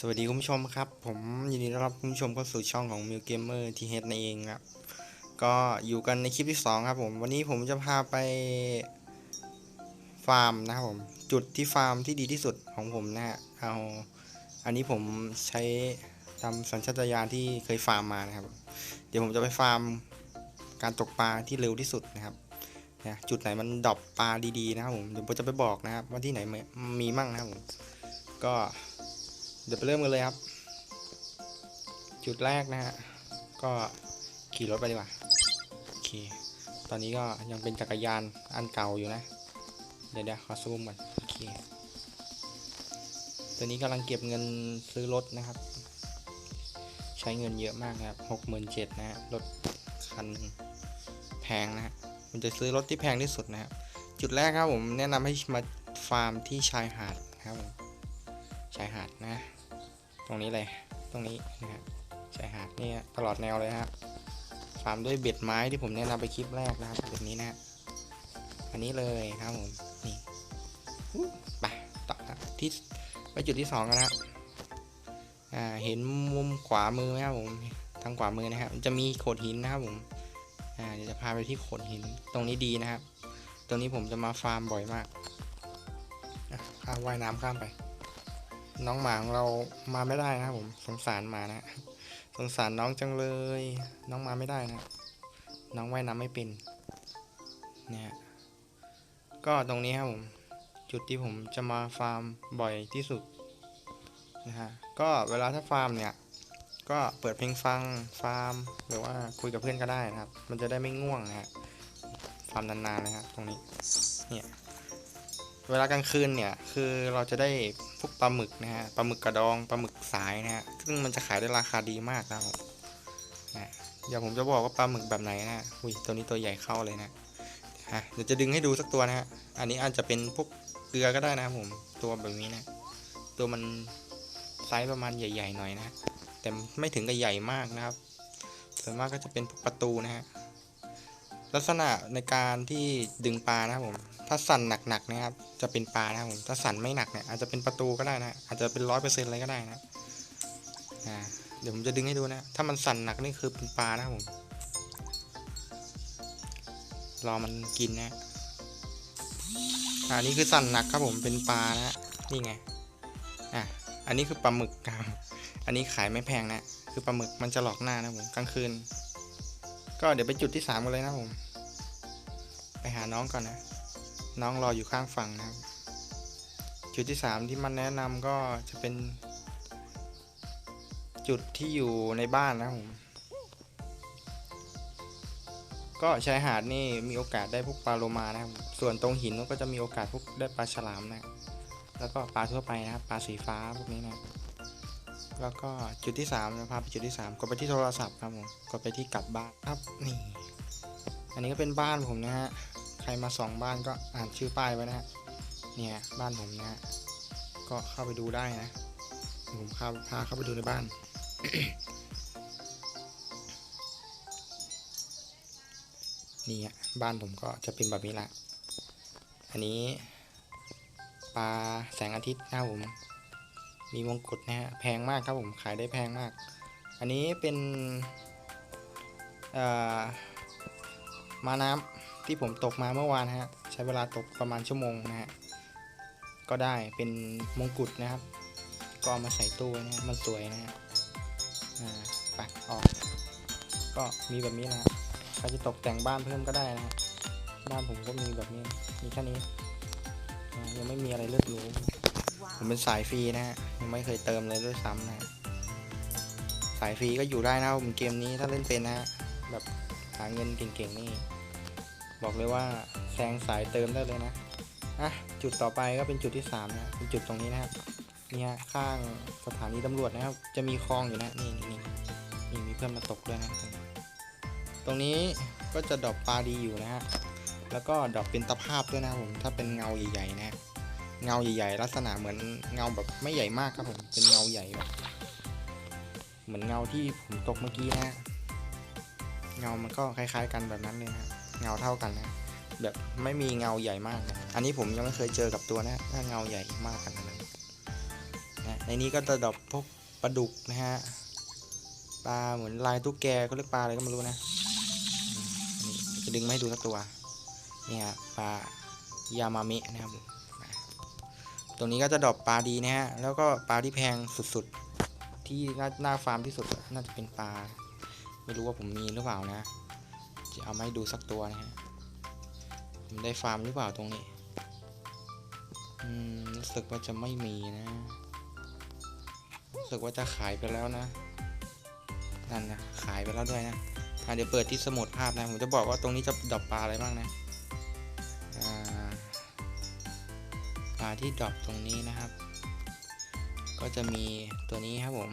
สวัสดีคุณผู้ชมครับ ผมยินดีต้อนรับคุณผู้ชมเข้าสู่ช่องของ m i l Gamer ทีเฮดนั่นเองครับ ก็อยู่กันในคลิปที่ 2 ครับผม วันนี้ผมจะพาไปฟาร์มนะครับผม จุดที่ฟาร์มที่ดีที่สุดของผมนะฮะเอาอันนี้ผมใช้ตามสัญชาตญาณที่เคยฟาร์มมานะครับ เดี๋ยวผมจะไปฟาร์มการตกปลาที่เร็วที่สุดนะครับนะจุดไหนมันดรอปปลาดีๆนะครับผมเดี๋ยวผมจะไปบอกนะครับว่าที่ไหนมีมั่งนะครับผมก็ เดี๋ยวไปเริ่มกันเลยครับ จุดแรกนะฮะ ก็ขี่รถไปดีกว่าโอเค ตอนนี้ก็ยังเป็นจักรยานอันเก่าอยู่นะ เดี๋ยวเดี๋ยวขอซูมก่อนโอเคตัวนี้กำลังเก็บเงินซื้อรถนะครับ ใช้เงินเยอะมากนะครับหกหมื่นเจ็ดนะฮะรถคันหนึ่งแพงนะฮะมันจะซื้อรถที่แพงที่สุดนะครับจุดแรกครับผมแนะนำให้มาฟาร์มที่ชายหาดครับผมชายหาดนะ ตรงนี้เลย ตรงนี้นะครับชายหาดนี่ตลอดแนวเลยครับฟาร์มด้วยเบ็ดไม้ที่ผมแนะนำไปคลิปแรกนะครับแบบนี้นะอันนี้เลยครับผมนี่ไปต่อครับที่ไปจุดที่สองกันนะครับอ่าเห็นมุมขวามือไหมครับผมทางขวามือนะครับจะมีโขดหินนะครับผมอ่าเดี๋ยวจะพาไปที่โขดหินตรงนี้ดีนะครับ ตรงนี้ผมจะมาฟาร์มบ่อยมากข้าว่ายน้ำข้ามไป น้องหมาของเรามาไม่ได้นะครับผมสงสารหมานะสงสารน้องจังเลย น้องมาไม่ได้นะน้องว่ายน้ำไม่เป็นเนี่ยก็ตรงนี้ครับผมจุดที่ผมจะมาฟาร์มบ่อยที่สุดนะฮะก็เวลาถ้าฟาร์มเนี่ยก็เปิดเพลงฟังฟาร์มหรือว่าคุยกับเพื่อนก็ได้นะครับ มันจะได้ไม่ง่วงนะฮะฟาร์มนานๆนะครับตรงนี้เนี่ย เวลากลางคืนเนี่ยคือเราจะได้พวกปลาหมึกนะฮะปลาหมึกกระดองปลาหมึกสายนะฮะซึ่งมันจะขายได้ราคาดีมากนะครับผมนะเดี๋ยวผมจะบอกว่าปลาหมึกแบบไหนนะอุ้ยตัวนี้ตัวใหญ่เข้าเลยนะฮะเดี๋ยวจะดึงให้ดูสักตัวนะฮะอันนี้อาจจะเป็นพวกเกลือก็ได้นะครับผมตัวแบบนี้นะ ตัวมันไซส์ประมาณใหญ่ ๆ หน่อยนะ แต่ไม่ถึงกับใหญ่มากนะครับส่วนมากก็จะเป็นพวกประตูนะฮะลักษณะในการที่ดึงปลานะครับผม ถ้าสั่นหนักๆนะครับ จะเป็นปลานะครับผมถ้าสั่นไม่หนักเนี่ยอาจจะเป็นประตูก็ได้นะอาจจะเป็นร้อยเปอร์เซ็นต์อะไรก็ได้นะอ่าเดี๋ยวผมจะดึงให้ดูนะ ถ้ามันสั่นหนักนี่คือเป็นปลานะครับผมรอมันกินนะอ่านี่คือสั่นหนักครับผมเป็นปลานะนี่ไงอะอันนี้คือปลาหมึกครับอันนี้ขายไม่แพงนะคือปลาหมึกมันจะหลอกหน้านะผมกลางคืน ก็เดี๋ยวไปจุดที่สามกันเลยนะผม ไปหาน้องก่อนนะ น้องรออยู่ข้างฝั่งนะครับ จุดที่ 3 ที่มันแนะนำก็จะเป็น จุดที่อยู่ในบ้านนะผมก็ชายหาดนี่มีโอกาสได้พวกปลาโลมานะครับ ส่วนตรงหินก็จะมีโอกาสพวกได้ปลาฉลามนะ แล้วก็ปลาทั่วไปนะครับ ปลาสีฟ้าพวกนี้นะ แล้วก็จุดที่3จะพาไปจุดที่ 3ก็ไปที่โทรศัพท์ครับผมก็ไปที่กลับบ้านครับ นี่ อันนี้ก็เป็นบ้านผมนะฮะ รมาสองบ้านก็อ่านชื่อป้ายไว้นะฮะเนี่ยบ้านผมนะฮะก็เข้าไปดูได้นะผมพาพาเข้าไปดูในบ้าน นี่ฮะบ้านผมก็จะเป็นแบบนี้ละอันนี้ปลาแสงอาทิตย์นะครับผม มีมงกุฎนะฮะแพงมากครับผมขายได้แพงมาก อันนี้เป็นมาน้ำ ที่ผมตกมาเมื่อวานฮะใช้เวลาตกประมาณชั่วโมงนะฮะก็ได้เป็นมงกุฎนะครับ ก็เอามาใส่ตู้ไว้นะฮะมันสวยนะฮะอ่าปัดออก ก็มีแบบนี้นะฮะใครจะตกแต่งบ้านเพิ่มก็ได้นะฮะบ้านผมก็มีแบบนี้มีแค่นี้ยังไม่มีอะไรเลือกรูผมเป็นสายฟรีนะฮะยังไม่เคยเติมเลยด้วยซ้ำนะฮะสายฟรีก็อยู่ได้นะผมเกมนี้ถ้าเล่นเป็นนะฮะแบบหาเงินเก่งๆนี่ บอกเลยว่าแซงสายเติมได้เลยนะอะจุดต่อไปก็เป็นจุดที่3นะเป็นจุดตรงนี้นะครับเนี่ยข้างสถานีตำรวจนะครับ จะมีคลองอยู่นะนี่นี่นี่มีเพื่อนมาตกด้วยนะตรงนี้ก็จะดอปปลาดีอยู่นะฮะแล้วก็ดอปเป็นตะภาพด้วยนะผมถ้าเป็นเงาใหญ่ๆนะเงาใหญ่ๆ ลักษณะเหมือนเงาแบบไม่ใหญ่มากครับผมเป็นเงาใหญ่แบบเหมือนเงาที่ผมตกเมื่อกี้นะเงามันก็คล้าย ๆ กันแบบนั้นเลยนะ เงาเท่ากันนะแบบไม่มีเงาใหญ่มากนะอันนี้ผมยังไม่เคยเจอกับตัวนะถ้าเงาใหญ่มากขนาดนั้นนะในนี้ก็จะดรอปพวกปลาดุกนะฮะปลาเหมือนลายตุ๊กแกเขาเรียกปลาอะไรก็ไม่รู้นะจะดึงมาให้ดูสักตัวนี่ยปลายามาเมะนะครับตรงนี้ก็จะดรอปปลาดีนะฮะแล้วก็ปลาที่แพงสุดๆที่หน้าฟาร์มที่สุดน่าจะเป็นปลาไม่รู้ว่าผมมีหรือเปล่านะ จะเอามาให้ดูสักตัวนะฮะผมได้ฟาร์มหรือเปล่าตรงนี้ อืมรู้สึกว่าจะไม่มีนะ รู้สึกว่าจะขายไปแล้วนะ นั่นนะขายไปแล้วด้วยนะอะเดี๋ยวเปิดที่สมุดภาพนะ ผมจะบอกว่าตรงนี้จะดรอปปลาอะไรบ้างนะ อ่า ปลาที่ดรอปตรงนี้นะครับ ก็จะมีตัวนี้ครับผม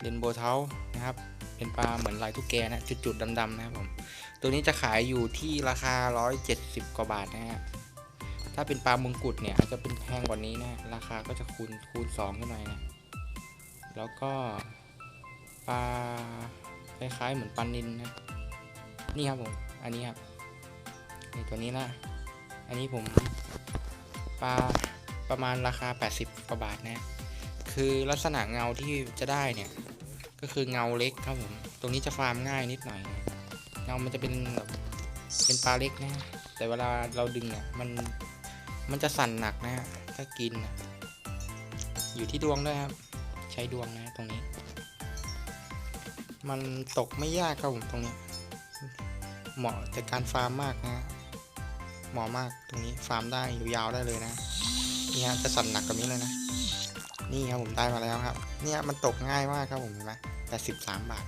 เรนโบว์เทานะครับ เป็นปลาเหมือนลายทุกแกนะจุดๆดำๆนะครับผมตัวนี้จะขายอยู่ที่ราคา 170 กว่าบาทนะฮะถ้าเป็นปลามงกุฎเนี่ยอาจจะเป็นแพงกว่านี้นะราคาก็จะคูณคูณ2ขึ้นหน่อยนะแล้วก็ปลาคล้ายๆเหมือนปลานินนะนี่ครับผมอันนี้ครับนี่ตัวนี้นะอันนี้ผมปลาประมาณราคา 80 กว่าบาทนะคือลักษณะเงาที่จะได้เนี่ย ก็คือเงาเล็กครับผม ตรงนี้จะฟาร์มง่ายนิดหน่อย เงามันจะเป็นแบบเป็นปลาเล็กนะ แต่เวลาเราดึงเนี่ยมันมันจะสั่นหนักนะฮะ ถ้ากินนะอยู่ที่ดวงด้วยครับ ใช้ดวงนะตรงนี้ มันตกไม่ยากครับผมตรงนี้ เหมาะกับการฟาร์มมากนะเหมาะมากตรงนี้ฟาร์มได้ยาวๆได้เลยนะ นี่ฮะจะสั่นหนักกว่านี้เลยนะ นี่ครับผมได้มาแล้วครับ เนี่ยมันตกง่ายมากครับผมเห็นไหมแต่สิบสามบาท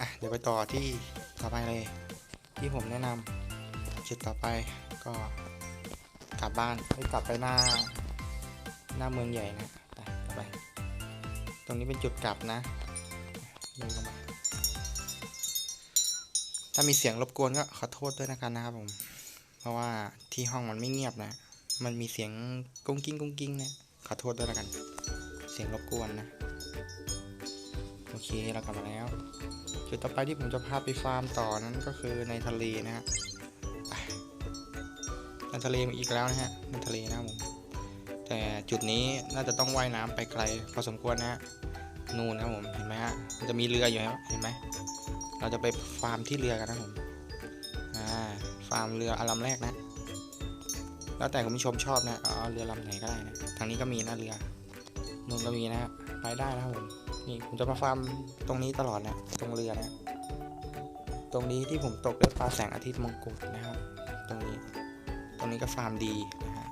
อะเดี๋ยวไปต่อที่ต่อไปเลย ที่ผมแนะนำจุดต่อไปก็กลับบ้านไปกลับไปหน้า หน้าเมืองใหญ่นะไปกลับไปตรงนี้เป็นจุดกลับนะเดินลงมาถ้ามีเสียงรบกวนก็ขอโทษด้วยนะครับนะครับผม เพราะว่าที่ห้องมันไม่เงียบนะ มันมีเสียงกุ้งกิ้งกุ้งกิ้งนะ ขอโทษด้วยแล้วกัน เสียงรบกวนนะ โอเคเรากลับมาแล้ว จุดต่อไปที่ผมจะพาไปฟาร์มต่อนั้นก็คือในทะเลนะฮะในทะเลมาอีกแล้วนะฮะในทะเลนะผมแต่จุดนี้น่าจะต้องว่ายน้ำไปไกลพอสมควรนะฮะนู่นนะผมเห็นไหมฮะมันจะมีเรืออยู่เห็นไหมเราจะไปฟาร์มที่เรือกันนะผมอ่าฟาร์มเรืออลำแรกนะแล้วแต่คุณผู้ชมชอบนะเอาเรือลำไหนก็ได้นะทางนี้ก็มีนะเรือ นู่นก็มีนะฮะไปได้นะครับผมนี่ผมจะมาฟาร์มตรงนี้ตลอดนะตรงเรือนะตรงนี้ที่ผมตกได้ปลาแสงอาทิตย์มงกุฎนะครับ ตรงนี้ตรงนี้ก็ฟาร์มดีนะฮะ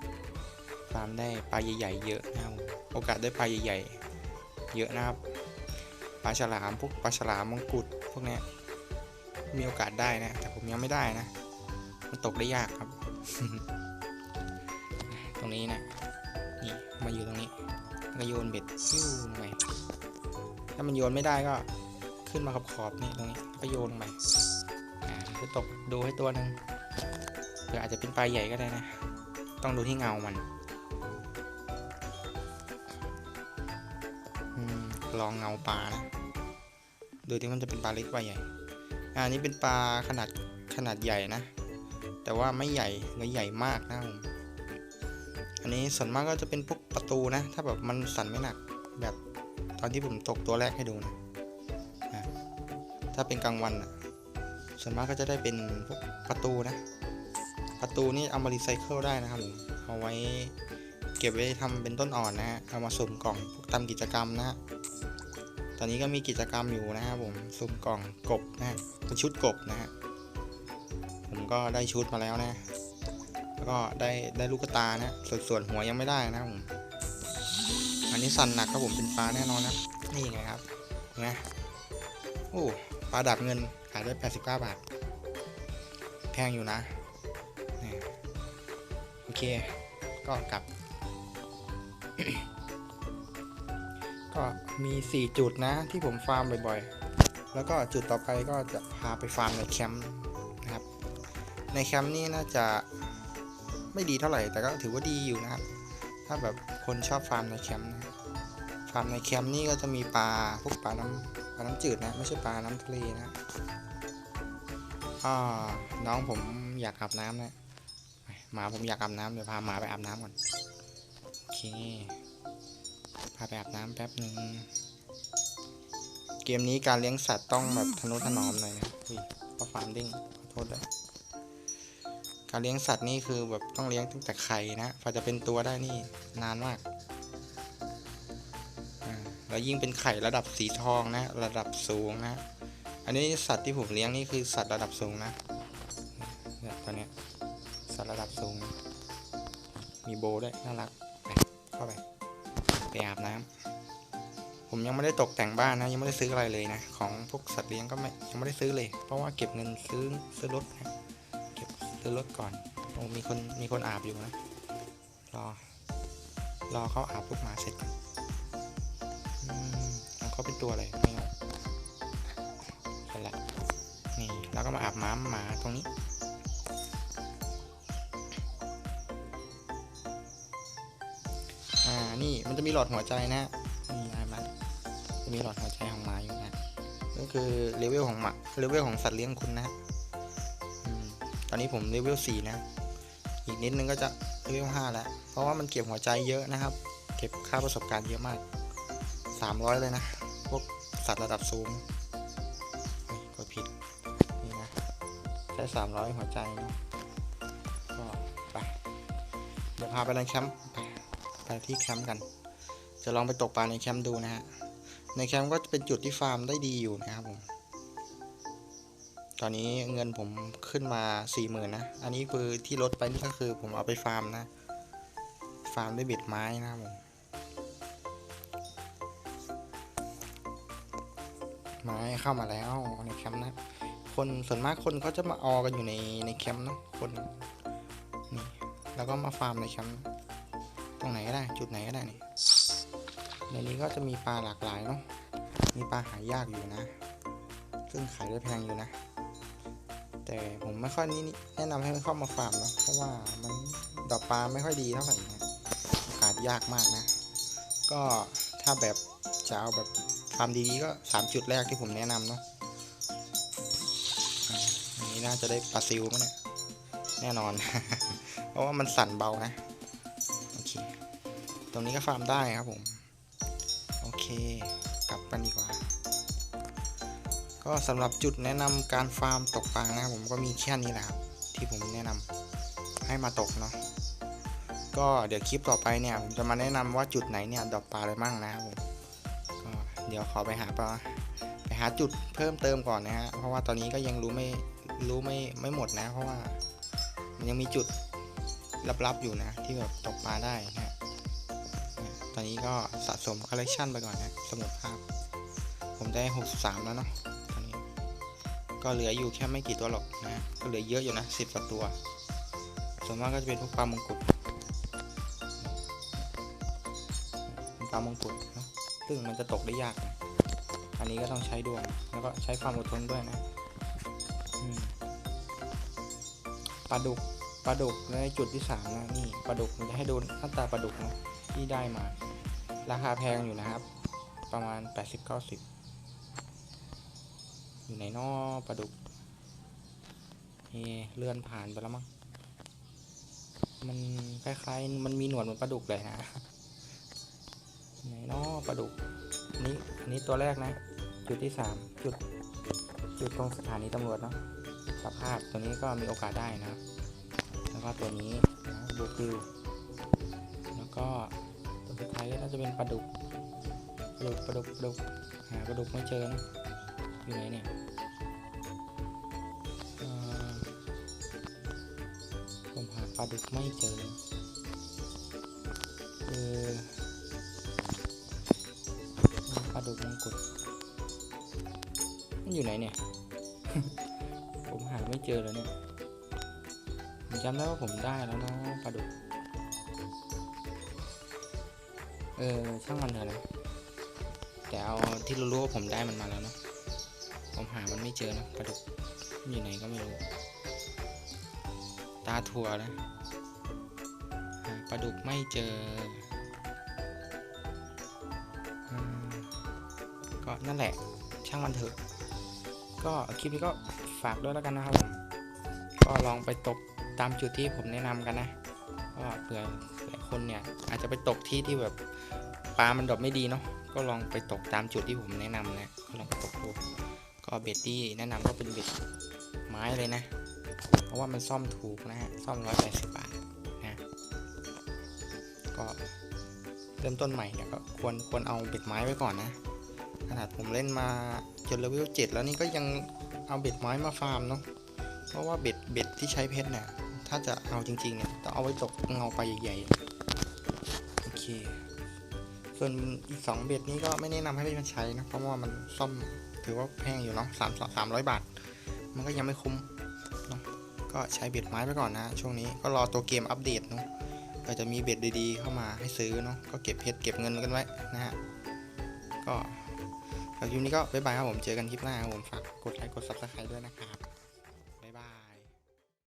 ฟาร์มได้ปลาใหญ่ๆเยอะนะครับโอกาสได้ปลาใหญ่ๆเยอะนะครับปลาฉลามพวกปลาฉลามมงกุฎพวกนี้มีโอกาสได้นะ แต่ผมยังไม่ได้นะ มันตกได้ยากครับ ตรงนี้นะนี่มาอยู่ตรงนี้ ก็โยนเบ็ดฟิวลงไปถ้ามันโยนไม่ได้ก็ขึ้นมาขอบขอบนี่ตรงนี้ก็โยนลงไปอ่าจะตกดูให้ตัวหนึ่งเผื่ออาจจะเป็นปลาใหญ่ก็ได้นะ ต้องดูที่เงามันอลองเงาปลานะ ดูที่มันจะเป็นปลาเล็กปลาใหญ่ อ่านี่เป็นปลาขนาดขนาดใหญ่นะ แต่ว่าไม่ใหญ่และใหญ่มากนะผม อันนี้ส่วนมากก็จะเป็นพวก ประตูนะ ถ้าแบบมันสั่นไม่หนักแบบตอนที่ผมตกตัวแรกให้ดูนะอะถ้าเป็นกลางวันอะส่วนมากก็จะได้เป็นพวกประตูนะ ประตูนี่เอามารีไซเคิลได้นะครับผมเอาไว้เก็บไว้ทำเป็นต้นอ่อนนะฮะเอามาสุ่มกล่องพวกทำกิจกรรมนะฮะตอนนี้ก็มีกิจกรรมอยู่นะครับผมสุ่มกล่องกบนะฮะเป็นชุดกบนะฮะผมก็ได้ชุดมาแล้วนะแล้วก็ได้ได้ลูกตานะส่วนส่วนหัวยังไม่ได้นะครับผม อันนี้สั่นหนักครับผมเป็นปลาแน่นอนนะนี่ไงครับนะโอ้ปลาดับเงินขายได้ 89 บาท แพงอยู่นะนี่โอเค ก็กลับ ก็มี 4 จุดนะที่ผมฟาร์มบ่อยๆ แล้วก็จุดต่อไปก็จะพาไปฟาร์มในแคมป์นะครับ ในแคมป์นี่น่าจะไม่ดีเท่าไหร่ แต่ก็ถือว่าดีอยู่นะครับ ถ้าแบบคนชอบฟาร์มในแคมป์นะ ฟาร์มในแคมป์นี่ก็จะมีปลาพวกปลาน้ำปลาน้ำจืดนะไม่ใช่ปลาน้ำทะเลนะอ่าน้องผมอยากอาบน้ำนะหมาผมอยากอาบน้ำเดี๋ยวพาหมาไปอาบน้ำก่อนโอเคพาไปอาบน้ำแป๊บหนึ่งเกมนี้การเลี้ยงสัตว์ต้องแบบทนุถนอมหน่อยนะอุ้ยพอฟาร์มดิ้งขอโทษด้วยการเลี้ยงสัตว์นี่คือแบบต้องเลี้ยงตั้งแต่ไข่นะพอจะเป็นตัวได้นี่นานมาก แล้วยิ่งเป็นไข่ระดับสีทองนะ ระดับสูงนะ อันนี้สัตว์ที่ผมเลี้ยงนี่คือสัตว์ระดับสูงนะเนี่ยตัวเนี้ยสัตว์ระดับสูง มีโบด้วยน่ารักไปเข้าไปไปอาบน้ำผมยังไม่ได้ตกแต่งบ้านนะ ยังไม่ได้ซื้ออะไรเลยนะ ของพวกสัตว์เลี้ยงก็ไม่ยังไม่ได้ซื้อเลย เพราะว่าเก็บเงินซื้อซื้อรถนะเก็บซื้อรถก่อนโอ้มีคนมีคนอาบอยู่นะรอรอเขาอาบลูกหมาเสร็จก่อน ของเขาเป็นตัวอะไรไม่รู้ใช่ละนี่แล้วก็มาอาบน้ำหมาตรงนี้อ่านี่มันจะมีหลอดหัวใจนะนี่อะไรมันจะมีหลอดหัวใจของหมาอยู่นะก็คือเลเวลของหมาเลเวลของสัตว์เลี้ยงคุณนะอตอนนี้ผมเลเวลสี่นะ อีกนิดนึงก็จะเลเวลห้าแล้ว เพราะว่ามันเก็บหัวใจเยอะนะครับ เก็บค่าประสบการณ์เยอะมาก สามร้อยเลยนะ พวกสัตว์ระดับสูงกดผิด นี่นะ ใช้สามร้อยหัวใจนะก็ไป เดี๋ยวพาไปในแคมป์ไปไปที่แคมป์กัน จะลองไปตกปลาในแคมป์ดูนะฮะ ในแคมป์ก็จะเป็นจุดที่ฟาร์มได้ดีอยู่นะครับผมตอนนี้เงินผมขึ้นมาสี่หมื่นนะ อันนี้คือที่ลดไปนี่ก็คือผมเอาไปฟาร์มนะ ฟาร์มด้วยเบ็ดไม้นะครับผม ไม้เข้ามาแล้วในแคมป์นะคนส่วนมากคนเขาจะมาออกันอยู่ในในแคมป์นะคนนี่แล้วก็มาฟาร์มในแคมป์ตรงไหนก็ได้ จุดไหนก็ได้นี่ในนี้ก็จะมีปลาหลากหลายเนาะมีปลาหายากอยู่นะ ซึ่งขายได้แพงอยู่นะ แต่ผมไม่ค่อยนี่แนะนำให้เข้ามาฟาร์มนะเพราะว่ามันดอกปลาไม่ค่อยดีเท่าไหร่นะโอกาสยากมากนะ ก็ถ้าแบบจะเอาแบบ ฟาร์มดีๆก็สามจุดแรกที่ผมแนะนำเนาะอันนี้น่าจะได้ปลาซิวมั้งเนี่ยแน่นอน เพราะว่ามันสั่นเบานะ โอเค ตรงนี้ก็ฟาร์มได้ครับผม โอเค กลับกันดีกว่า ก็สำหรับจุดแนะนำการฟาร์มตกปลานะครับผมก็มีแค่นี้แหละครับที่ผมแนะนำให้มาตกเนาะก็เดี๋ยวคลิปต่อไปเนี่ยผมจะมาแนะนำว่าจุดไหนเนี่ยดอกปลาอะไรบ้างนะครับผม เดี๋ยวขอไปหาปลาไปหาจุดเพิ่มเติมก่อนนะฮะ เพราะว่าตอนนี้ก็ยังรู้ไม่รู้ไม่ไม่หมดนะ เพราะว่ามันยังมีจุดลับๆอยู่นะ ที่แบบตกปลาได้นะฮะตอนนี้ก็สะสมคอลเลกชันไปก่อนนะสมุดภาพ ผมได้ 63 แล้วเนาะตอนนี้ ก็เหลืออยู่แค่ไม่กี่ตัวหรอกนะ ก็เหลือเยอะอยู่นะ 10กว่าตัว ส่วนมากก็จะเป็นพวกปลามงกุฎปลามงกุฎ ซึ่งมันจะตกได้ยากนะอันนี้ก็ต้องใช้ดวง แล้วก็ใช้ความอดทนด้วยนะปลาดุก ปลาดุกในจุดที่สามนะนี่ปลาดุกมันจะให้ดูหน้าตาปลาดุกนะที่ได้มา ราคาแพงอยู่นะครับ ประมาณ 80 90 อยู่ในนอปลาดุกเฮเลื่อนผ่านไปแล้วมั้งมันคล้ายๆ มันมีหนวดเหมือนปลาดุกเลยนะ ไหนนอปลาดุกนี้อันนี้ตัวแรกนะ จุดที่สามจุด จุดตรงสถานีตำรวจเนาะสภาพตัวนี้ก็มีโอกาสได้นะแล้วก็ตัวนี้นะบูคิวแล้วก็ตัวสุดท้ายก็น่าจะเป็นปลาดุกปลาดุกปลาดุกปลาดุกหาปลาดุกไม่เจอนะอยู่ไหนเนี่ยเออผมหาปลาดุกไม่เจอคือ ลาดุกมงกุฎมันอยู่ไหนเนี่ย ผมหาไม่เจอแล้วเนี่ย ผมจำได้ว่าผมได้แล้วนะปลาดุก เออ ช่างมันเถอะนะ แต่เอาที่รู้ๆว่าผมได้มันมาแล้วเนาะผมหามันไม่เจอนะปลาดุกมันอยู่ไหนก็ไม่รู้ ตาถั่วนะ หาปลาดุกไม่เจอ นั่นแหละ ช่างมันเถอะ ก็คลิปนี้ก็ฝากด้วยแล้วกันนะครับ ก็ลองไปตกตามจุดที่ผมแนะนำกันนะก็เผื่อหลายคนเนี่ยอาจจะไปตกที่ที่แบบปลา มันดรอปไม่ดีเนาะ ก็ลองไปตกตามจุดที่ผมแนะนำนะ ก็ลองไปตกดู ก็เบ็ดที่แนะนำก็เป็นเบ็ดไม้เลยนะ เพราะว่ามันซ่อมถูกนะฮะ ซ่อมร้อยแปดสิบบาทนะ ก็เริ่มต้นใหม่เนี่ยก็ควรควรเอาเบ็ดไม้ไว้ก่อนนะ นาดผมเล่นมาจนเลเวลเจ็ดแล้วนี่ก็ยังเอาเบ็ดไม้มาฟาร์มเนาะเพราะว่าเบ็ดเบ็ดที่ใช้เพชรเนี่ยถ้าจะเอาจริงๆเนี่ยต้องเอาไว้ตกเงาไปใหญ่ๆโอเค ส่วนอีกสองเบ็ดนี้ก็ไม่แนะนำให้มันใช้นะเพราะว่ามันซ่อมถือว่าแพงอยู่เนาะสามสามร้อยบาท มันก็ยังไม่คุ้มเนาะก็ใช้เบ็ดไม้ไปก่อนนะ ช่วงนี้ก็รอตัวเกมอัปเดตเนาะก็จะมีเบ็ดดีๆเข้ามาให้ซื้อเนาะก็เก็บเพชรเก็บเงินกันไว้นะฮะก็ สำหรับคลิปนี้ก็บ๊ายบายครับผม เจอกันคลิปหน้าครับผม ฝากกดไลค์ กด subscribe ด้วยนะครับ